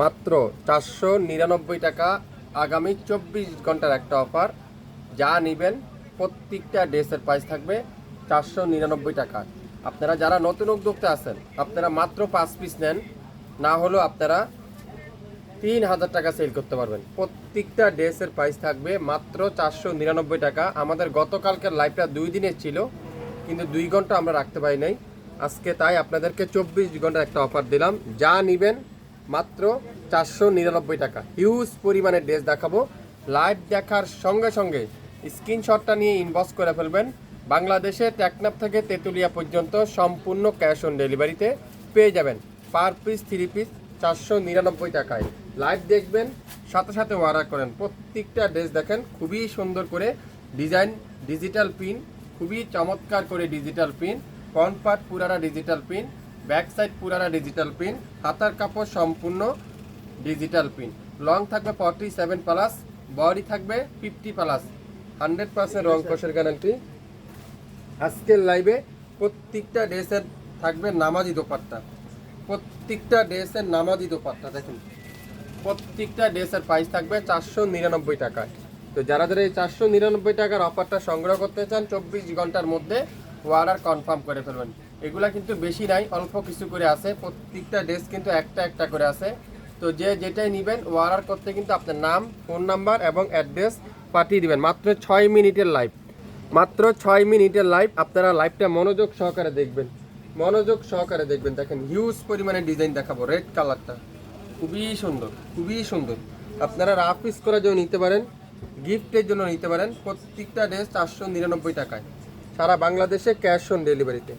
মাত্র চারশো নিরানব্বই টাকা আগামী চব্বিশ ঘণ্টার একটা অফার। যা নেবেন প্রত্যেকটা ড্রেসের প্রাইস থাকবে চারশো নিরানব্বই টাকা। আপনারা যারা নতুন উদ্যোক্তা আছেন, আপনারা মাত্র পাঁচ পিস নেন, না হলেও আপনারা তিন হাজার টাকা সেল করতে পারবেন। প্রত্যেকটা ড্রেসের প্রাইস থাকবে মাত্র চারশো নিরানব্বই টাকা। আমাদের গতকালকের লাইভটা দুই দিনের ছিল, কিন্তু দুই ঘণ্টা আমরা রাখতে পারি নাই। আজকে তাই আপনাদেরকে চব্বিশ ঘণ্টার একটা অফার দিলাম। যা নেবেন মাত্র চারশো নিরানব্বই টাকা। হিউজ পরিমাণে ড্রেস দেখাবো। লাইভ দেখার সঙ্গে সঙ্গে স্ক্রিনশটটা নিয়ে ইনবক্স করে ফেলবেন। বাংলাদেশে টেকনাফ থেকে তেঁতুলিয়া পর্যন্ত সম্পূর্ণ ক্যাশ অন ডেলিভারিতে পেয়ে যাবেন। পার পিস থ্রি পিস চারশো নিরানব্বই টাকায়। লাইভ দেখবেন, সাথে সাথে অর্ডার করেন। প্রত্যেকটা ড্রেস দেখেন, খুবই সুন্দর করে ডিজাইন ডিজিটাল পিন খুবই চমৎকার করে ডিজিটাল পিন ফ্রন্ট পার্ট পুরারা ডিজিটাল পিন ব্যাক সাইড পুরারা ডিজিটাল পিন হাতার কাপড় সম্পূর্ণ ডিজিটাল পিন লং থাকবে ফর্টি সেভেন প্লাস বডি থাকবে ফিফটি প্লাস হান্ড্রেড পার্সেন্ট রং কোষের গ্যারান্টি আজকের লাইভে প্রত্যেকটা ড্রেসের থাকবে নামাজি দোপাট্টা। প্রত্যেকটা ড্রেসের নামাজি দোপাট্টা, দেখুন। প্রত্যেকটা ড্রেসের প্রাইস থাকবে চারশো নিরানব্বই টাকায়। তো যারা যারা এই চারশো নিরানব্বই টাকার অফারটা সংগ্রহ করতে চান, চব্বিশ ঘণ্টার মধ্যে অর্ডার কনফার্ম করে ফেলবেন। এগুলা কিন্তু বেশি নাই, অল্প কিছু করে আছে। প্রত্যেকটা ড্রেস কিন্তু একটা একটা করে আছে। তো যে যেটাই নেবেন অর্ডার করতে কিন্তু আপনার নাম, ফোন নাম্বার এবং অ্যাড্রেস পাঠিয়ে দিবেন। মাত্র ছয় মিনিটের লাইভ মাত্র ছয় মিনিটের লাইভ আপনারা লাইভটা মনোযোগ সহকারে দেখবেন। মনোযোগ সহকারে দেখবেন। দেখেন হিউজ পরিমাণে ডিজাইন দেখাবো। রেড কালারটা খুবই সুন্দর খুবই সুন্দর। আপনারা রাফ পিস করার জন্য নিতে পারেন গিফটের জন্য নিতে পারেন। প্রত্যেকটা ড্রেস চারশো নিরানব্বই টাকায়। সারা বাংলাদেশে ক্যাশ অন ডেলিভারিতে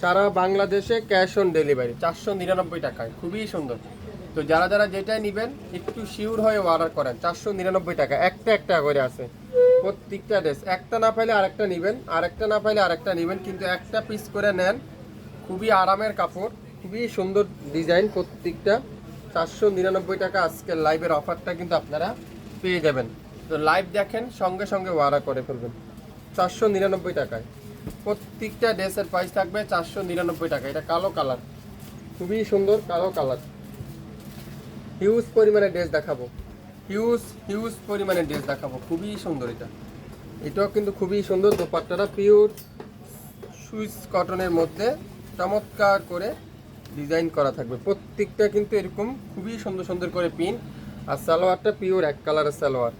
সারা বাংলাদেশে ক্যাশ অন ডেলিভারি, চারশো নিরানব্বই টাকায়। খুবই সুন্দর। তো যারা যারা যেটাই নেবেন, একটু শিওর হয়ে অর্ডার করেন, চারশো নিরানব্বই টাকা। একটা একটা করে আছে। প্রত্যেকটা ড্রেস একটা না পাইলে আরেকটা নেবেন, আরেকটা না পাইলে আরেকটা নেবেন, কিন্তু একটা পিস করে নেন। খুবই আরামের কাপড়, খুবই সুন্দর ডিজাইন প্রত্যেকটা। চারশো নিরানব্বই টাকা আজকের লাইভের অফারটা কিন্তু আপনারা পেয়ে যাবেন। তো লাইভ দেখেন, সঙ্গে সঙ্গে অর্ডার করে ফেলবেন। চারশো নিরানব্বই টাকায়। প্রত্যেকটা ড্রেসের প্রাইস থাকবে চারশো নিরানব্বই টাকা। এটা কালো কালার খুবই সুন্দর কালো কালার হিউজ পরিমাণে ড্রেস দেখাবো। হিউজ হিউজ পরিমাণে ড্রেস দেখাবো। খুবই সুন্দর এটা। এটাও কিন্তু খুবই সুন্দর দোপাট্টাটা পিওর সুইস কটনের মধ্যে চমৎকার করে ডিজাইন করা থাকবে। প্রত্যেকটা কিন্তু এরকম খুবই সুন্দর সুন্দর করে পিন আর সালোয়ারটা পিওর এক কালারের সালোয়ার।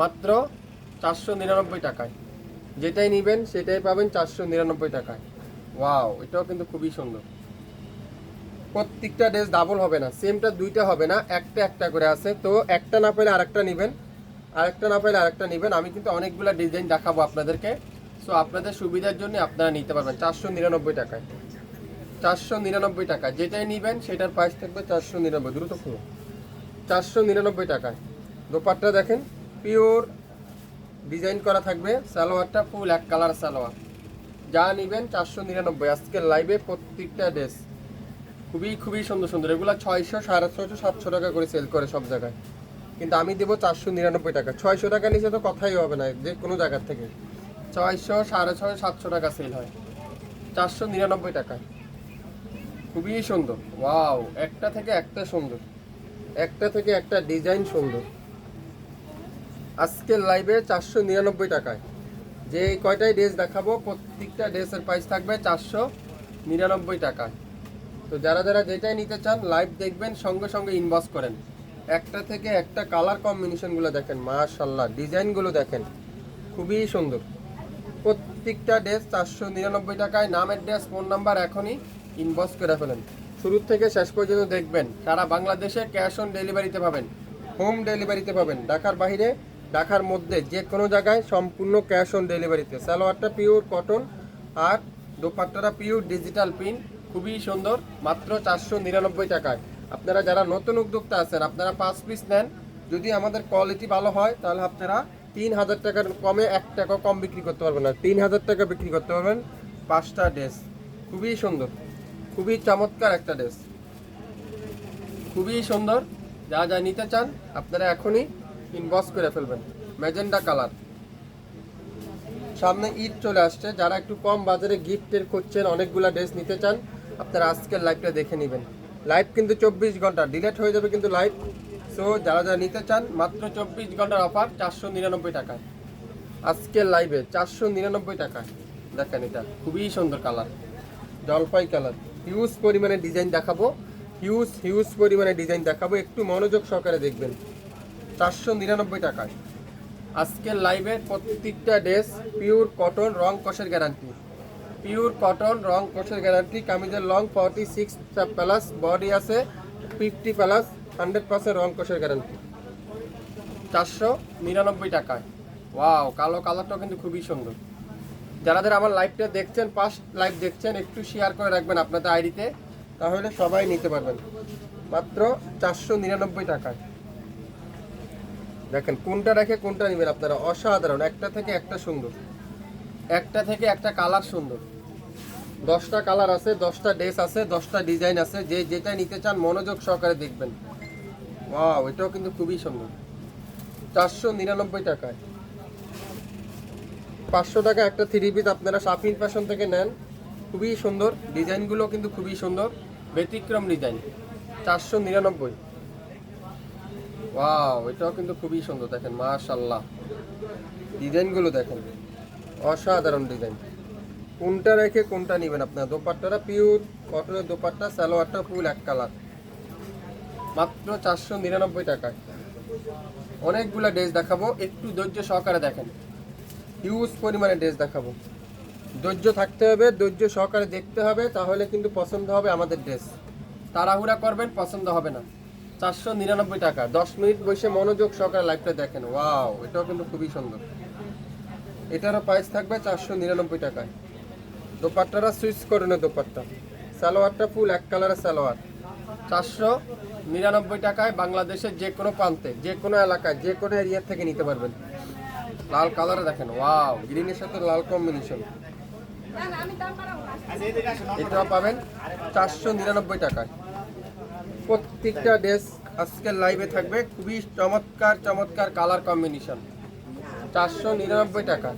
মাত্র চারশো নিরানব্বই টাকায়। যেটাই নেবেন, সেটাই পাবেন চারশো নিরানব্বই টাকায়। ওয়াও, এটাও কিন্তু খুবই সুন্দর। প্রত্যেকটা ড্রেস ডাবল হবে না সেমটা দুইটা হবে না, একটা একটা করে আছে। তো একটা না পেলে আরেকটা নেবেন, আরেকটা না পেলে আরেকটা নেবেন। আমি কিন্তু অনেকগুলো ডিজাইন দেখাবো আপনাদেরকে। সো আপনাদের সুবিধার জন্য আপনারা নিতে পারবেন চারশো নিরানব্বই টাকায়। চারশো নিরানব্বই টাকা যেটাই নেবেন, সেটার প্রাইস থাকবে চারশো নিরানব্বই। দ্রুত খুলো চারশো নিরানব্বই টাকায়। দোপাট্টা দেখেন পিওর ডিজাইন করা থাকবে সালোয়ারটা ফুল এক কালার সালোয়ার। যা নেবেন চারশো নিরানব্বই। আজকের লাইভে প্রত্যেকটা ড্রেস খুবই খুবই সুন্দর সুন্দর। এগুলো ছয়শো, সাড়ে ছয়শো, সাতশো টাকা করে সেল করে সব জায়গায়। কিন্তু আমি দেবো চারশো নিরানব্বই টাকা। ছয়শো টাকা নিচে তো কথাই হবে না, যে কোনো জায়গার থেকে। ছয়শো, সাড়ে ছয়শো সাতশো টাকা সেল হয়। চারশো নিরানব্বই টাকা। খুবই সুন্দর। ওয়াও একটা থেকে একটা সুন্দর। একটা থেকে একটা ডিজাইন সুন্দর। আজকের লাইভে চারশো নিরানব্বই টাকায়। যে কয়টাই ড্রেস দেখাবো, প্রত্যেকটা ড্রেসের প্রাইস থাকবে চারশো নিরানব্বই টাকায়। তো যারা যারা যেটাই নিতে চান লাইভ দেখবেন, সঙ্গে সঙ্গে ইনবক্স করেন। একটা থেকে একটা কালার কম্বিনেশনগুলো দেখেন মাশাল্লাহ ডিজাইনগুলো দেখেন। খুবই সুন্দর। প্রত্যেকটা ড্রেস চারশো নিরানব্বই টাকায়, নামের ড্রেস ফোন নাম্বার এখনই ইনবক্স করে ফেলেন। শুরু থেকে শেষ পর্যন্ত দেখবেন, সারা বাংলাদেশে ক্যাশ অন ডেলিভারিতে পাবেন হোম ডেলিভারিতে পাবেন, ঢাকার বাইরে ঢাকার মধ্যে যে কোনো জায়গায় সম্পূর্ণ ক্যাশ অন ডেলিভারিতে। সালোয়ারটা পিওর কটন আর দোপাট্টাটা পিওর ডিজিটাল প্রিন্ট খুবই সুন্দর, মাত্র চারশো নিরানব্বই টাকায়। আপনারা যারা নতুন উদ্যোক্তা আছেন, আপনারা পাঁচ পিস নেন। যদি আমাদের কোয়ালিটি ভালো হয়, তাহলে আপনারা তিন হাজার টাকার কমে এক টাকা কম বিক্রি করতে পারবেন না। তিন হাজার টাকা বিক্রি করতে পারবেন পাঁচটা ড্রেস খুবই সুন্দর, খুবই চমৎকার একটা ড্রেস খুবই সুন্দর, যা যা নিতে চান, আপনারা এখনই ইনবক্স করে ফেলবেন। Magenta colour. সামনে ঈদ চলে আসছে। যারা একটু কম বাজারে গিফটের খুঁজছেন, অনেকগুলা ড্রেস নিতে চান, আপনারা আজকের লাইভটা দেখে নেবেন। লাইভ কিন্তু চব্বিশ ঘণ্টা। ডিলেট হয়ে যাবে কিন্তু লাইভ সো যারা যারা নিতে চান, মাত্র চব্বিশ ঘণ্টার অফার চারশো নিরানব্বই টাকায়। আজকের লাইভে চারশো নিরানব্বই টাকায়। দেখেন এটা, খুবই সুন্দর কালার। জলপাই কালার। হিউজ পরিমাণে ডিজাইন দেখাবো। হিউজ হিউজ পরিমাণে ডিজাইন দেখাবো। একটু মনোযোগ সহকারে দেখবেন। চারশো নিরানব্বই টাকায়। আজকের লাইভে প্রত্যেকটা ড্রেস পিওর কটন রং কষের গ্যারান্টি পিওর কটন রং কষের গ্যারান্টি কামিজের long forty six plus body আছে ফিফটি প্লাস হান্ড্রেড পার্সেন্ট রং কষের গ্যারান্টি চারশো নিরানব্বই টাকায়। ওয়াও কালো কালারটাও কিন্তু খুবই সুন্দর। যারা যারা আমার লাইভটা দেখছেন পাস্ট লাইভ দেখছেন, একটু শেয়ার করে রাখবেন আপনাদের আইডিতে তাহলে সবাই নিতে পারবেন। মাত্র চারশো নিরানব্বই টাকায়। দেখেন, কোনটা রেখে কোনটা নেবেন আপনারা? অসাধারণ, একটা থেকে একটা সুন্দর। একটা থেকে একটা কালার সুন্দর। দশটা কালার আছে, দশটা ড্রেস আছে, দশটা ডিজাইন আছে। যে যেটা নিতে চান, মনোযোগ সহকারে দেখবেন। ওয়াও, এটাও কিন্তু খুবই সুন্দর। চারশো নিরানব্বই টাকায়। পাঁচশো টাকা একটা থ্রি পিস আপনারা শাপিং ফ্যাশন থেকে নেন। খুবই সুন্দর। ডিজাইনগুলো কিন্তু খুবই সুন্দর। ব্যতিক্রম ডিজাইন। চারশো নিরানব্বই। ওয়াও এটাও কিন্তু খুবই সুন্দর, দেখেন মাশাল্লাহ ডিজাইনগুলো দেখেন, অসাধারণ ডিজাইন। কোনটা রেখে কোনটা নেবেন আপনার? দোপাট্টাটা পিওর কটনের দোপাট্টা, সালোয়ারটা ফুল এক কালার মাত্র চারশো নিরানব্বই টাকায়। অনেকগুলো ড্রেস দেখাবো, একটু ধৈর্য সহকারে দেখেন। হিউজ পরিমাণে ড্রেস দেখাবো। ধৈর্য থাকতে হবে, ধৈর্য সহকারে দেখতে হবে, তাহলে কিন্তু পছন্দ হবে আমাদের ড্রেস। তাড়াহুড়া করবেন, পছন্দ হবে না। চারশো নিরানব্বই টাকা। দশ মিনিট বসে মনোযোগ সহকারে লাইভটা দেখেন। ওয়াও এটাও কিন্তু খুবই সুন্দর। এটারও প্রাইস থাকবে চারশো নিরানব্বই টাকায়। দোপাট্টারা সুইচ করে না দোপাট্টা। সালোয়ারটা ফুল এক কালারের সালোয়ার। চারশো নিরানব্বই টাকায় বাংলাদেশের যে কোনো প্রান্তে যে কোনো এলাকায় যে কোনো এরিয়া থেকে নিতে পারবেন। লাল কালারে দেখেন। ওয়াও গ্রিনের সাথে লাল কম্বিনেশন এটা পাবেন চারশো নিরানব্বই টাকায়। প্রত্যেকটা ড্রেস আজকের লাইভে থাকবে। খুবই চমৎকার চমৎকার কালার কম্বিনেশন চারশো নিরানব্বই টাকা।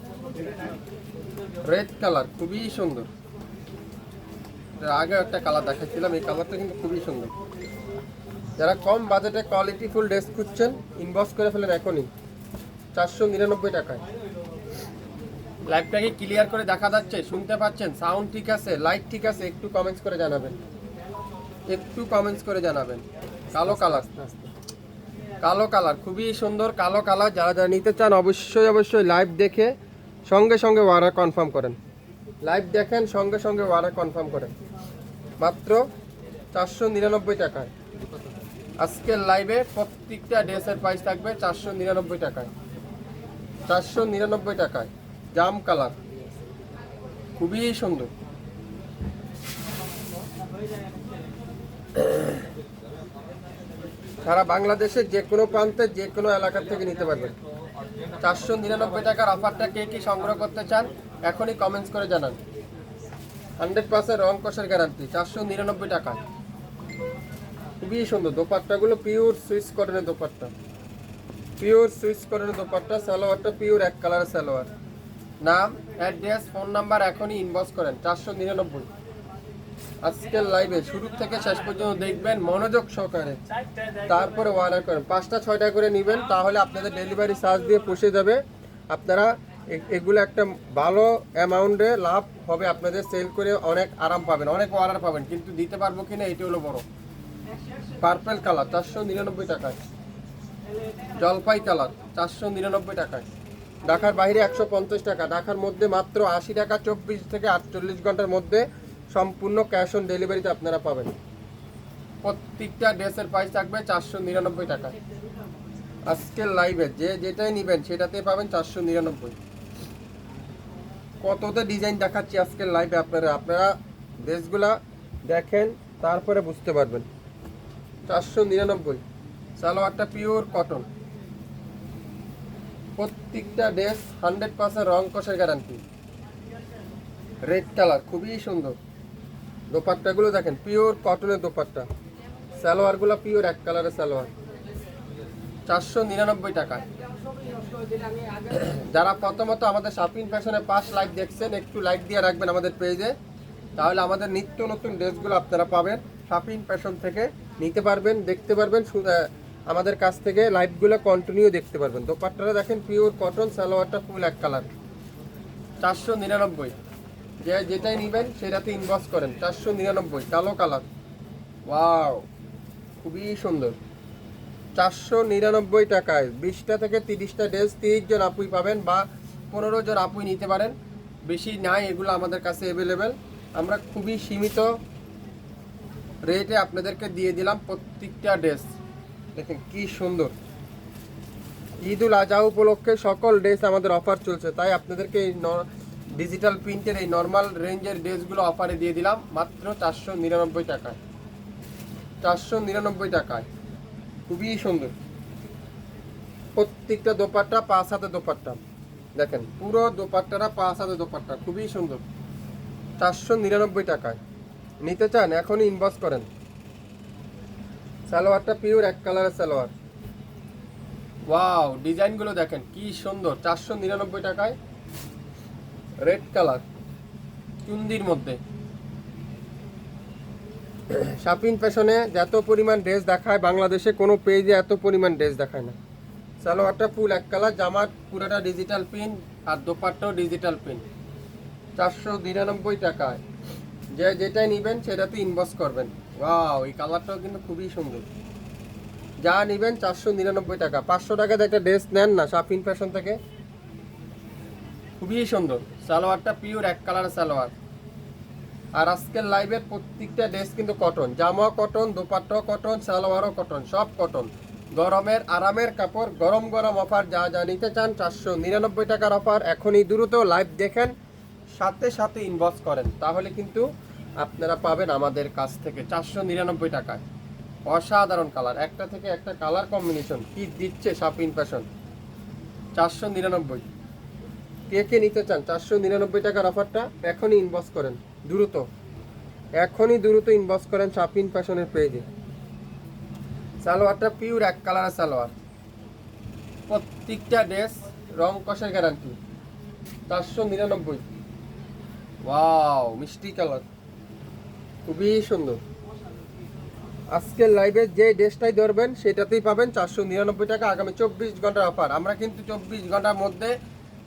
রেড কালার খুবই সুন্দর। আগে একটা কালার দেখাচ্ছিলাম, এই কালারটা কিন্তু খুবই সুন্দর। যারা কম বাজেটে কোয়ালিটি ফুল ড্রেস খুঁজছেন ইনবক্স করে ফেলেন এখনই। চারশো নিরানব্বই টাকায়। লাইভটাকে ক্লিয়ার করে দেখা যাচ্ছে, শুনতে পাচ্ছেন সাউন্ড ঠিক আছে লাইট ঠিক আছে, একটু কমেন্টস করে জানাবেন। একটু কমেন্টস করে জানাবেন। কালো কালার কালো কালার খুবই সুন্দর কালো কালার যারা যারা নিতে চান, অবশ্যই অবশ্যই লাইভ দেখে সঙ্গে সঙ্গে ওয়ারা কনফার্ম করেন। লাইভ দেখেন, সঙ্গে সঙ্গে ওয়ারা কনফার্ম করেন। মাত্র চারশো নিরানব্বই টাকায়। আজকের লাইভে প্রত্যেকটা ড্রেসের প্রাইস থাকবে চারশো নিরানব্বই টাকায়। চারশো নিরানব্বই টাকায়। জাম কালার খুবই সুন্দর। সারা বাংলাদেশের যে কোনো প্রান্তে, যে কোনো এলাকা থেকে নিতে পারবেন। চারশো নিরানব্বই টাকার অফারটা কে কি সংগ্রহ করতে চান, এখনই কমেন্টস করে জানান। হান্ড্রেড পার্সেন্ট রং কষের গ্যারান্টি চারশো নিরানব্বই টাকা। খুবই সুন্দর দোপাট্টাগুলো পিওর সুইচ কটনের দোপাট্টা। পিওর সুইচ কটনের দোপাট্টা, সালোয়ারটা পিওর এক কালারের সালোয়ার। নাম অ্যাড্রেস ফোন নাম্বার এখনই ইনবক্স করেন, চারশো নিরানব্বই। আজকের লাইভে শুরু থেকে শেষ পর্যন্ত দেখবেন, মনোযোগ সহকারে। তারপরে অর্ডার করেন। পাঁচটা, ছয়টা করে নেবেন, তাহলে আপনাদের ডেলিভারি চার্জ দিয়ে পুষে যাবে। আপনারা এগুলো একটা ভালো অ্যামাউন্টে লাভ হবে আপনাদের সেল করে অনেক আরাম পাবেন, অনেক অর্ডার পাবেন, কিন্তু দিতে পারব কিনা এটি হলো বড়। পার্পেল কালার চারশো নিরানব্বই টাকায়। জলপাই কালার চারশো নিরানব্বই টাকায়। ঢাকার বাইরে একশো পঞ্চাশ টাকা, ঢাকার মধ্যে মাত্র আশি টাকা, চব্বিশ থেকে আটচল্লিশ ঘণ্টার মধ্যে সম্পূর্ণ ক্যাশ অন ডেলিভারিতে আপনারা পাবেন। প্রত্যেকটা ড্রেসের প্রাইস থাকবে চারশো নিরানব্বই টাকা। আজকের লাইভে যে যেটাই নেবেন সেটাতে পাবেন চারশো নিরানব্বই। কতটা ডিজাইন দেখাচ্ছি আজকের লাইভে আপনারা আপনারা ড্রেসগুলা দেখেন, তারপরে বুঝতে পারবেন। চারশো নিরানব্বই, সালোয়ারটা পিওর কটন প্রত্যেকটা ড্রেস হান্ড্রেড পার্সেন্ট রং কষের গ্যারান্টি রেড কালার খুবই সুন্দর। দোপাট্টাগুলো দেখেন পিওর কটনের দোপাট্টা। সালোয়ারগুলো পিওর এক কালারের সালোয়ার। চারশো নিরানব্বই টাকায় যারা প্রথমত আমাদের শাপিং ফ্যাশনে পাঁচ লাইক দেখছেন, একটু লাইক দিয়ে রাখবেন আমাদের পেজে তাহলে আমাদের নিত্য নতুন ড্রেসগুলো আপনারা পাবেন। শাপিং ফ্যাশন থেকে নিতে পারবেন, দেখতে পারবেন আমাদের কাছ থেকে লাইভগুলো কন্টিনিউ দেখতে পারবেন। দোপাট্টাটা দেখেন পিওর কটন সালোয়ারটা ফুল এক কালার চারশো নিরানব্বই। যে যেটাই নেবেন, সেটাতে ইনবক্স করেন। চারশো নিরানব্বই, কালো কালার। ওয়াও খুবই সুন্দর। চারশো নিরানব্বই টাকায় বিশটা থেকে তিরিশটা ড্রেস তিরিশ জন আপুই পাবেন বা পনেরো জন আপুই নিতে পারেন। বেশি নাই, এগুলো আমাদের কাছে অ্যাভেলেবেল আমরা খুবই সীমিত রেটে আপনাদেরকে দিয়ে দিলাম প্রত্যেকটা ড্রেস। দেখেন কি সুন্দর। ঈদ উল আজহা উপলক্ষে সকল ড্রেস আমাদের অফার চলছে, তাই আপনাদেরকে ডিজিটাল প্রিন্টের এই নর্মাল রেঞ্জের ড্রেসগুলো অফারে দিয়ে দিলাম মাত্র চারশো নিরানব্বই টাকায়। চারশো নিরানব্বই টাকায়। খুবই সুন্দর। প্রত্যেকটা দোপাট্টা পাঁচ হাতে দোপাট্টা। দেখেন, পুরো দোপাট্টাটা পাঁচ হাতে দোপাট্টা, খুবই সুন্দর। চারশো নিরানব্বই টাকায়। নিতে চান, এখনই ইনবক্স করেন। সালোয়ারটা পিওর এক কালারের সালোয়ার। ওয়াও ডিজাইনগুলো দেখেন, কি সুন্দর। চারশো নিরানব্বই টাকায়। রেড কালার, চুন্দির মধ্যে। শাপিন ফ্যাশনে যত পরিমাণ ড্রেস দেখায়, বাংলাদেশে কোনো পেজে এত পরিমাণ ড্রেস দেখায় না। সালোয়ারটা ফুল এক কালার, জামার পুরোটা ডিজিটাল পিন আর দোপাট্টাও ডিজিটাল পিন চারশো নিরানব্বই টাকায়। যে যেটাই নেবেন, সেটাতে ইনবক্স করবেন। ওয়াও এই কালারটাও কিন্তু খুবই সুন্দর। যা নেবেন চারশো নিরানব্বই টাকা। পাঁচশো টাকাতে একটা ড্রেস নেন না শাপিং ফ্যাশন থেকে। খুবই সুন্দর। সালোয়ারটা পিওর এক কালার সালোয়ার। আর আজকের লাইভের প্রত্যেকটা ড্রেস কিন্তু কটন জামা কটন দোপাট্টাও কটন সালোয়ারও কটন সব কটন গরমের আরামের কাপড়, গরম গরম অফার যা যা নিতে চান চারশো নিরানব্বই টাকার অফার এখনই দ্রুত লাইভ দেখেন, সাথে সাথে ইনবক্স করেন। তাহলে কিন্তু আপনারা পাবেন আমাদের কাছ থেকে চারশো নিরানব্বই টাকায়। অসাধারণ কালার একটা থেকে একটা কালার কম্বিনেশন কি দিচ্ছে শাপিং ফ্যাশন চারশো নিরানব্বই। কে কে নিতে চান? চারশো নিরানব্বই টাকার অফারটা এখনই ইনবক্স করেন। দ্রুত। এখনই দ্রুত ইনবক্স করেন শাপিং ফ্যাশনের পেজে সালোয়ারটা পিওর এক কালারের সালোয়ার। প্রত্যেকটা ড্রেস রং কষের গ্যারান্টি চারশো নিরানব্বই। ওয়াও মিষ্টি কালার খুবই সুন্দর। আজকের লাইভে যে ড্রেসটাই ধরবেন, সেটাতেই পাবেন চারশো নিরানব্বই টাকা আগামী চব্বিশ ঘণ্টার অফার আমরা কিন্তু চব্বিশ ঘণ্টার মধ্যে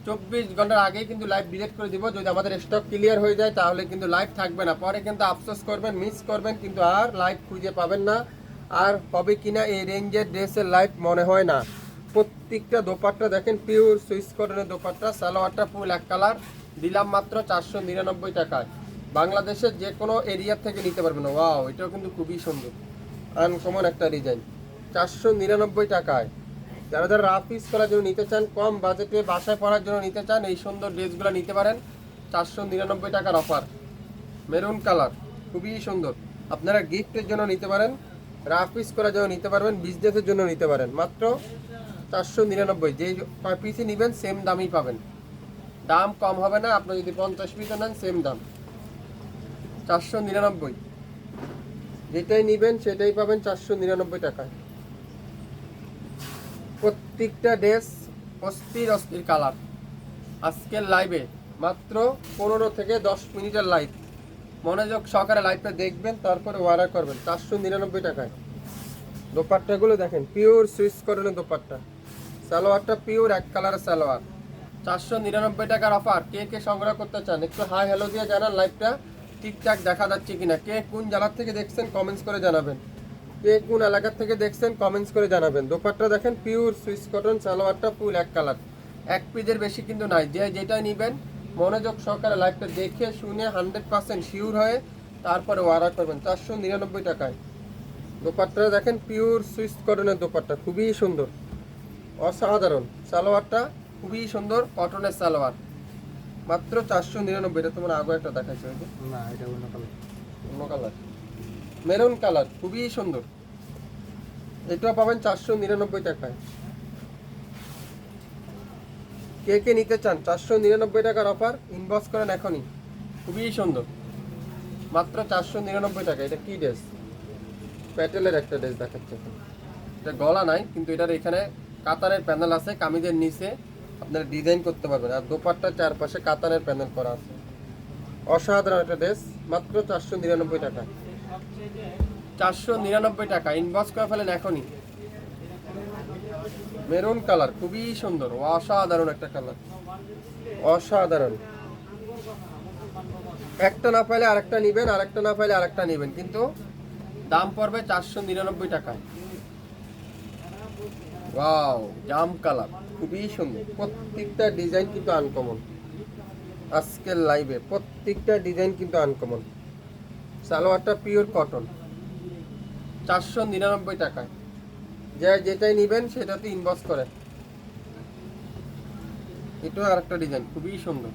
চব্বিশ ঘণ্টার আগেই কিন্তু লাইভ ডিলেট করে দিব। যদি আমাদের স্টক ক্লিয়ার হয়ে যায়, তাহলে কিন্তু লাইভ থাকবে না। পরে কিন্তু আফসোস করবেন মিস করবেন, কিন্তু আর লাইভ খুঁজে পাবেন না। আর হবে কিনা এই রেঞ্জের ড্রেসের লাইভ মনে হয় না। প্রত্যেকটা দোপাট্টা দেখেন পিওর সুইস কটনের দোপাট্টা, সালোয়ারটা ফুল এক কালার দিলাম মাত্র চারশো নিরানব্বই টাকায়। বাংলাদেশের যে কোনো এরিয়া থেকে নিতে পারবেন ওয়াও এটাও কিন্তু খুবই সুন্দর। আনকমন একটা ডিজাইন চারশো নিরানব্বই টাকায়। যারা যারা রাফ ইউজ করার জন্য নিতে চান, কম বাজেটে বাসায় পড়ার জন্য নিতে চান, এই সুন্দর ড্রেসগুলো নিতে পারেন। চারশো নিরানব্বই টাকার অফার মেরুন কালার খুবই সুন্দর। আপনারা গিফটের জন্য নিতে পারেন রাফ পিস করার জন্য নিতে পারবেন বিজনেসের জন্য নিতে পারেন। মাত্র চারশো নিরানব্বই। যেই কয় পিসই নেবেন সেম দামই পাবেন। দাম কম হবে না, আপনি যদি পঞ্চাশ পিসও নেন সেম দাম। চারশো নিরানব্বই। যেটাই নেবেন, সেটাই পাবেন চারশো নিরানব্বই টাকায়। প্রত্যেকটা ড্রেস অস্থির অস্থির কালার। আজকের লাইভে মাত্র পনেরো থেকে দশ মিনিটের লাইভ মনোযোগ সহকারে লাইভটা দেখবেন, তারপরে অর্ডার করবেন। চারশো নিরানব্বই টাকায়। দোপাট্টাগুলো দেখেন পিওর সুইচ করণের দোপাট্টা। সালোয়ারটা পিওর এক কালারের সালোয়ার। চারশো নিরানব্বই টাকার অফার কে কে সংগ্রহ করতে চান, একটু হাই হ্যালো দিয়ে জানান লাইভটা ঠিকঠাক দেখা যাচ্ছে কিনা। কে কোন জেলার থেকে দেখছেন কমেন্টস করে জানাবেন। কে কোন এলাকার থেকে দেখছেন কমেন্টস করে জানাবেন। দোপাট্টা দেখেন পিওর সুইস কটন সালোয়ারটা ফুল এক কালার এক পিজের বেশি কিন্তু নাই। যে যেটা নেবেন মনোযোগ সহকারে লাইভটা দেখে শুনে হান্ড্রেড পার্সেন্ট শিওর হয়ে তারপরে অর্ডার করবেন। চারশো নিরানব্বই টাকায়। দোপাট্টাটা দেখেন পিওর সুইস কটনের দোপাট্টা। খুবই সুন্দর। অসাধারণ। সালোয়ারটা খুবই সুন্দর কটনের সালোয়ার। মাত্র চারশো নিরানব্বই। এটা তোমার আগে একটা দেখাইছে না এটা অন্য কালার অন্য কালার মেরুন কালার, খুবই সুন্দর। এটা পাবেন চারশো নিরানব্বই টাকায়। কে কে নিতে চান, চারশো নিরানব্বই টাকার অফার ইনবক্স করেন এখনই। খুবই সুন্দর। মাত্র চারশো নিরানব্বই টাকা, এটা কি ড্রেস প্যাটেলের একটা ড্রেস দেখাচ্ছে। এটা গলা নাই, কিন্তু এটার এখানে কাতারের প্যানেল আছে, কামিজের নিচে আপনারা ডিজাইন করতে পারবেন। আর দোপাট্টার চারপাশে কাতারের প্যানেল করা আছে। অসাধারণ একটা ড্রেস মাত্র চারশো নিরানব্বই টাকা চারশো নিরানব্বই টাকা। ইনবক্স করে ফেলেন এখনই। মেরুন কালার খুবই সুন্দর, অসাধারণ একটা কালার অসাধারণ। একটা না পাইলে আরেকটা নেবেন, আরেকটা না পাইলে আরেকটা নেবেন, কিন্তু দাম পড়বে চারশো নিরানব্বই টাকায়। ওয়াও জাম কালার খুবই সুন্দর। প্রত্যেকটা ডিজাইন কিন্তু আনকমন আজকের লাইভে প্রত্যেকটা ডিজাইন কিন্তু আনকমন সালোয়ারটা পিওর কটন চারশো নিরানব্বই টাকায়। যে যেটাই নেবেন সেটাতে ইনবক্স করে এটাও আরেকটা ডিজাইন খুবই সুন্দর।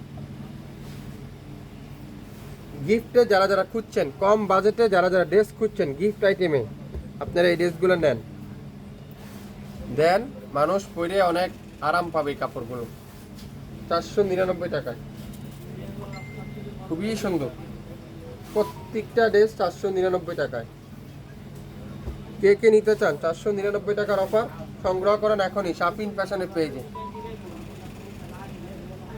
গিফটে যারা যারা খুঁজছেন, কম বাজেটে যারা যারা ড্রেস খুঁজছেন গিফট আইটেমে আপনারা এই ড্রেসগুলো নেন। দেন মানুষ পরে অনেক আরাম পাবে এই কাপড়গুলো। চারশো নিরানব্বই টাকায়। খুবই সুন্দর। প্রত্যেকটা ড্রেস চারশো নিরানব্বই টাকায়। কে কে নিতে চান, চারশো নিরানব্বই টাকার অফার সংগ্রহ করেন এখনই শাপিং ফ্যাশনের পেজে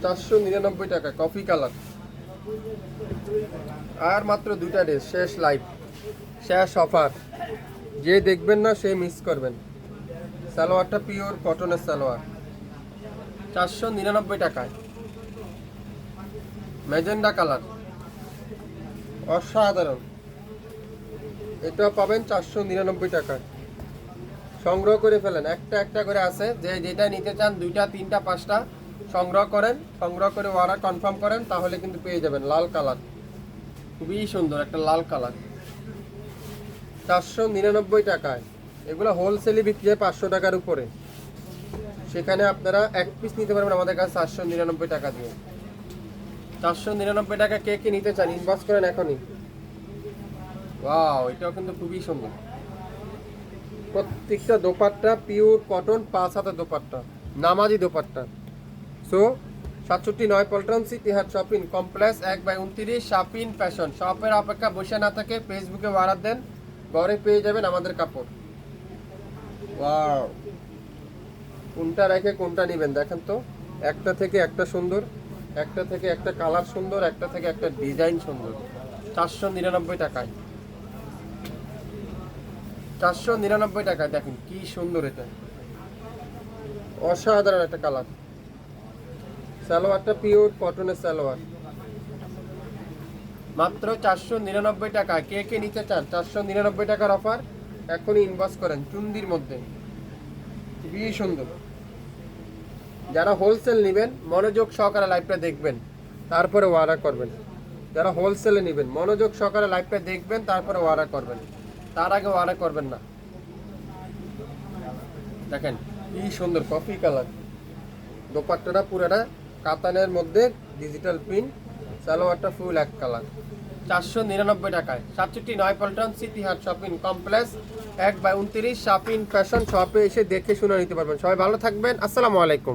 চারশো নিরানব্বই টাকা কফি কালার আর মাত্র দুইটা ড্রেস, শেষ লাইভ শেষ অফার যে দেখবেন না, সে মিস করবেন। সালোয়ারটা পিওর কটনের সালোয়ার। চারশো নিরানব্বই টাকায়। ম্যাজেন্ডা কালার অসাধারণ। এটা পাবেন চারশো নিরানব্বই টাকায় সংগ্রহ করে ফেলেন। একটা একটা করে আছে। যে যেটা নিতে চান, দুইটা, তিনটা, পাঁচটা, সংগ্রহ করেন। সংগ্রহ করে অর্ডার কনফার্ম করেন, তাহলে কিন্তু পেয়ে যাবেন লাল কালার। খুবই সুন্দর একটা লাল কালার। চারশো নিরানব্বই টাকায়। এগুলো হোলসেলে বিক্রি হয় পাঁচশো টাকার উপরে। সেখানে আপনারা এক পিস নিতে পারবেন আমাদের কাছে চারশো নিরানব্বই টাকা দিয়ে। চারশো নিরানব্বই টাকা কে কে নিতে চান? ইনবক্স করেন এখনই। ওয়াও এটাও কিন্তু খুবই সুন্দর। প্রত্যেকটা দোপাট্টা পিওর কটন পাঁচ হাতে দোপাট্টা, নামাজি দোপাট্টা। সো সাতষট্টি নয় Paltan city Haat shopping complex এক বাই উনত্রিশ শাপিন ফ্যাশন শপের অপেক্ষা বসে না থাকে ফেসবুকে বাড়ার দেন, ঘরে পেয়ে যাবেন আমাদের কাপড়। ওয়াও কোনটা রেখে কোনটা নেবেন? দেখেন তো, একটা থেকে একটা সুন্দর। একটা থেকে একটা কালার সুন্দর, একটা থেকে একটা ডিজাইন সুন্দর। চারশো নিরানব্বই টাকায়। চারশো নিরানব্বই টাকায় দেখেন কি সুন্দর এটা। অসাধারণ একটা কালার। সালোয়ারটা পিওর কটনের সালোয়ার। মাত্র চারশো নিরানব্বই টাকা কে কে নিতে চান? চারশো নিরানব্বই টাকার অফার এখনই ইনভেস্ট করেন চুন্দির মধ্যে। খুবই সুন্দর। যারা হোলসেল নেবেন, মনোযোগ সহকারে লাইভটা দেখবেন, তারপরে ওয়ারা করবেন। যারা হোলসেলে নেবেন, মনোযোগ সহকারে লাইভটা দেখবেন, তারপরে ওয়ারা করবেন। তার আগে ওয়ারা করবেন না। দেখেন, কি সুন্দর কফি কালার দোপাট্টাটা পুরোটা কাতানের মধ্যে ডিজিটাল প্রিন্ট সালোয়ারটা ফুল এক কালার চারশো নিরানব্বই টাকায়। সাতষট্টি নয় Paltan city Haat shopping complex এক বাই উনত্রিশ শপিং ফ্যাশন শপে এসে দেখে শুনে নিতে পারবেন। সবাই ভালো থাকবেন। আসসালামু আলাইকুম।